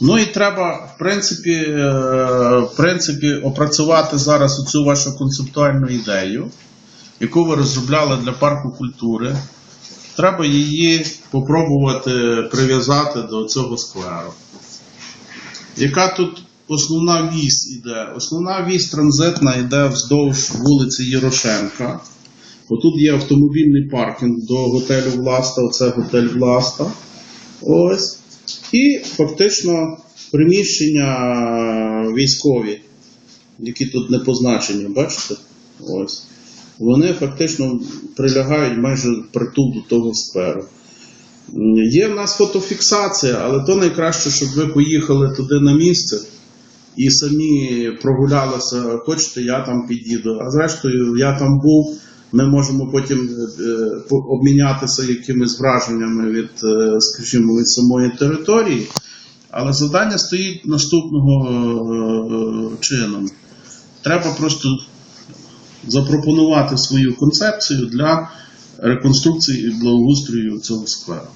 Ну і треба, в принципі, е, в принципі, опрацювати зараз оцю вашу концептуальну ідею, яку ви розробляли для парку культури. Треба її попробувати прив'язати до цього скверу. Яка тут основна вісь іде? Основна вісь транзитна йде вздовж вулиці Єрошенка. Отут є автомобільний паркінг до готелю Власта, оце готель Власта. Ось. І фактично приміщення військові, які тут не позначені, бачите? Ось. Вони фактично прилягають майже притул до того скверу. М, Є в нас фотофіксація, але то найкраще, щоб ви поїхали туди на місце і самі прогулялися, хочете, я там під'їду. А зрештою, я там був. Ми можемо потім е, обмінятися якимись враженнями від, е, скажімо, від самої території. Але завдання стоїть наступного е, чином. Треба просто запропонувати свою концепцію для реконструкції і благоустрою цього скверу.